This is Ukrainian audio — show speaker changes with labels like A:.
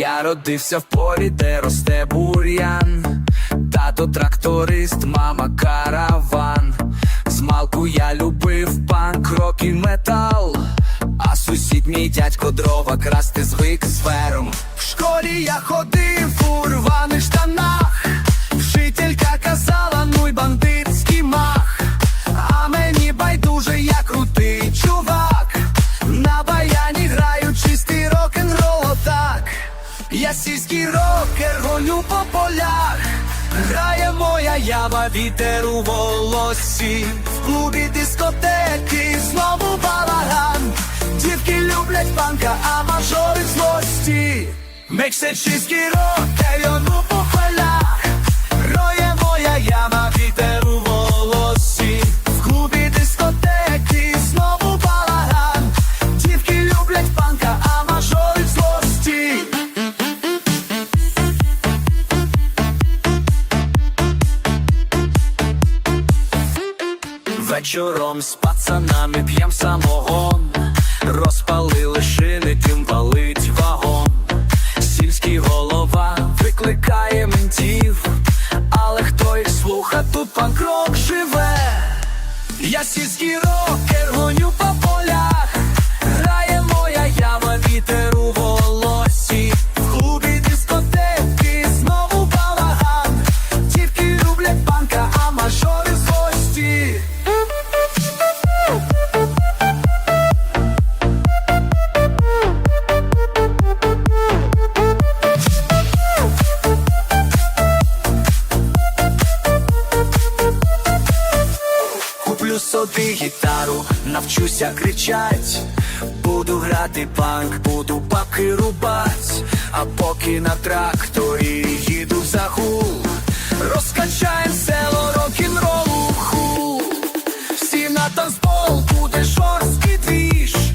A: народився в полі, де росте бур'ян. Тато тракторист, мама караван. Змалку я любив панк, рок і метал. А сусід мій дядько дрова красти звик з. В школі я ходив у рваних штанах. Рокер, гоню по полях. Грає моя ява, вітер у волосі. В клубі дискотеки знову балаган. Дівки люблять панка, а мажори злості. Мексичний рокер, гоню Вечором з пацанами п'єм самогон, розпалили шини, тим валить вагон. Сільський голова викликає ментів, але хто їх слуха, тут панк-рок живе. Я сільський рокер, гоню по полях, тоді гітару, навчуся кричать, буду грати панк, буду баки рубать, а поки на тракторі їду в заху, розкачаєм село рок-н-ролу хул всі на танцпол буде жорсткий двіж.